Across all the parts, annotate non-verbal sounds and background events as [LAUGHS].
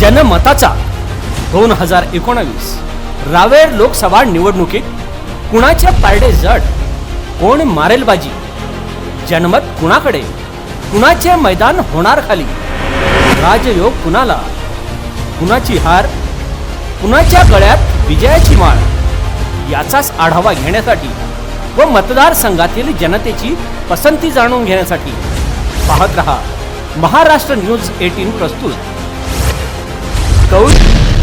जनमताचा. दोन हजार एकोणावीस. रावेर लोकसभा निवडणुकीत कुणाच्या पारडे जड? कोण मारेल बाजी जनमत कुणाकडे? कुणाचे मैदान होणार खाली? राजयोग कुणाला? कुणाची हार? कुणाच्या गळ्यात विजयाची माळ? याचाच आढावा घेण्यासाठी व मतदारसंघातील जनतेची पसंती जाणून घेण्यासाठी. पाहत रहा. महाराष्ट्र न्यूज एटीन प्रस्तुत. कौल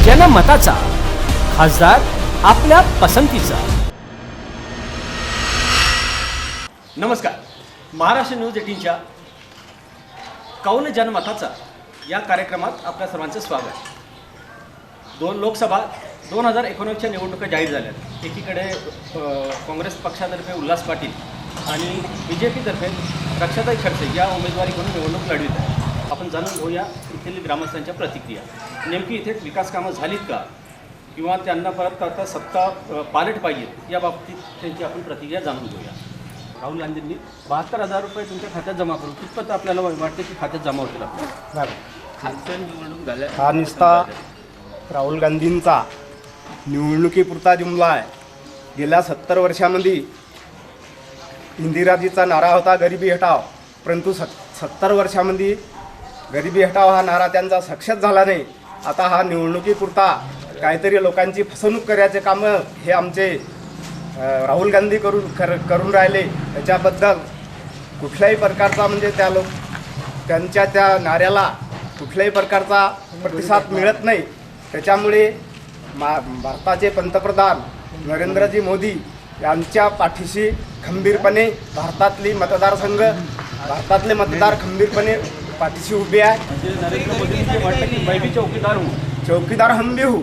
जनमताचा खासदार आपल्या पसंतीचा. नमस्कार. महाराष्ट्र न्यूज एटीनच्या कौल जनमताचा या कार्यक्रमात आपल्या सर्वांचं स्वागत. दोन लोकसभा दोन हजार एकोणीसच्या निवडणुका जाहीर झाल्यात एकीकडे काँग्रेस पक्षातर्फे उल्हास पाटील आणि बी जे पीतर्फे रक्षाताई खडसे या उमेदवारी करून निवडणूक लढवित आहे आपण जाणून घेऊया येथील ग्रामस्थांच्या प्रतिक्रिया. नेमकी इथे विकास कामं झालीत का? किंवा त्यांना परत आता सत्ता पालट पाहिजे या बाबतीत त्यांची आपण प्रतिक्रिया जाणून घेऊया. राहुल गांधींनी बहात्तर हजार रुपये तुमच्या खात्यात जमा करून कितपत आपल्याला वाटते की खात्यात जमा होतील आपल्या निवडणूक झाल्या हा नुसता राहुल गांधींचा निवडणुकीपुरता जुमला आहे. गेल्या सत्तर वर्षामध्ये इंदिराजीचा नारा होता गरिबी हटाव. परंतु सत् सत्तर वर्षामध्ये गरिबी हटाव हा नारा त्यांचा सक्षत झाला नाही. आता हा निवडणुकीपुरता काहीतरी लोकांची फसवणूक करायचे कामं हे आमचे राहुल गांधी करून कर करून राहिले. त्याच्याबद्दल कुठल्याही प्रकारचा म्हणजे त्या लोक त्यांच्या त्या नाऱ्याला कुठल्याही प्रकारचा प्रतिसाद मिळत नाही. त्याच्यामुळे मा भारताचे पंतप्रधान नरेंद्रजी मोदी यांच्या पाठीशी खंबीरपणे भारतातली मतदारसंघ भारतातले मतदार खंबीरपणे पाठीशी उभे आहे. म्हणजे नरेंद्र मोदींचे वाटतं की मैं भी चौकीदार हूँ. चौकीदार हम भी हूँ.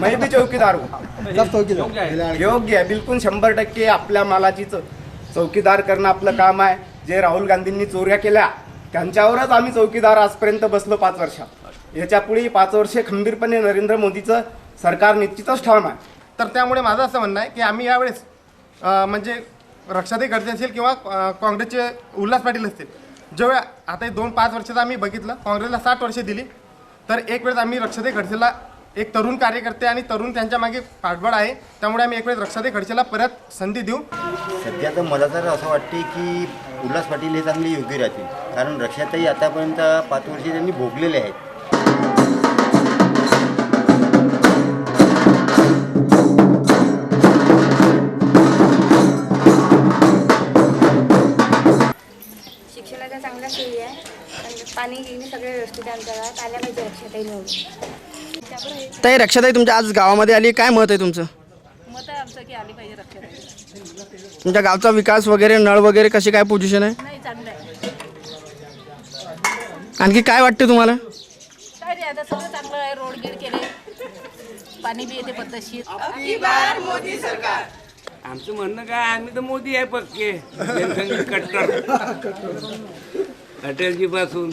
मैं भी चौकीदार हूँ. योग्य आहे. योग्य आहे. बिलकुल शंभर टक्के आपल्या मालाची चौ चौकीदार करणं आपलं काम आहे. जे राहुल गांधींनी चोऱ्या केल्या त्यांच्यावरच आम्ही चौकीदार आजपर्यंत बसलो पाच वर्षात. याच्यापुढे पाच वर्षे खंबीरपणे नरेंद्र मोदीचं सरकार निश्चितच ठाम आहे. तर त्यामुळे माझं असं म्हणणं आहे की आम्ही यावेळेस अं, म्हणजे रक्षाताई खडसे असेल किंवा अं, काँग्रेसचे उल्हास पाटील असतील जेव्हा आता हे दोन पाच वर्षाचं आम्ही बघितलं काँग्रेसला साठ वर्षे दिली तर एक वेळेस आम्ही रक्षादे खडसेला एक तरुण कार्यकर्ते आणि तरुण त्यांच्या मागे पाठबळ आहे त्यामुळे आम्ही एक वेळेस रक्षादे खडसेला परत संधी देऊ. सध्या तर मला तर असं वाटते की उल्हास पाटील हे चांगले योग्य राहतील. कारण रक्षाताई आतापर्यंत पाच वर्षे त्यांनी भोगलेले आहेत. पण गिणी सगळे व्यवस्थित आहे आमच्या गावात आल्या पाहिजे रक्षाताई निवडून. ताई रक्षाताई तुमच्या आज गावामध्ये आली काय मत आहे तुमचं? मत आहे आमचं की आली पाहिजे रक्षाताई. तुमच्या गावचा विकास वगैरे नळ वगैरे कशी काय पोझिशन आहे? नाही चांगलं आहे. आणखी काय वाटते तुम्हाला? काय नाही आता सगळं चांगलं आहे रोड गिड केले. पाणी बी येते पद्धतशीर. आमचं म्हणणं काय आम्ही तर मोदी आहे पक्के. कट्टर. [LAUGHS] अटलजी पासून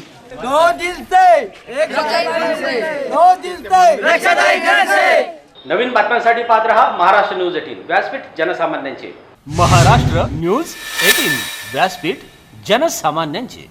नवीन बातम्यांसाठी पाहत रहा महाराष्ट्र न्यूज एटीन. व्यासपीठ जनसामान्यांचे. Maharashtra news eighteen. व्यासपीठ जनसामान्यांचे.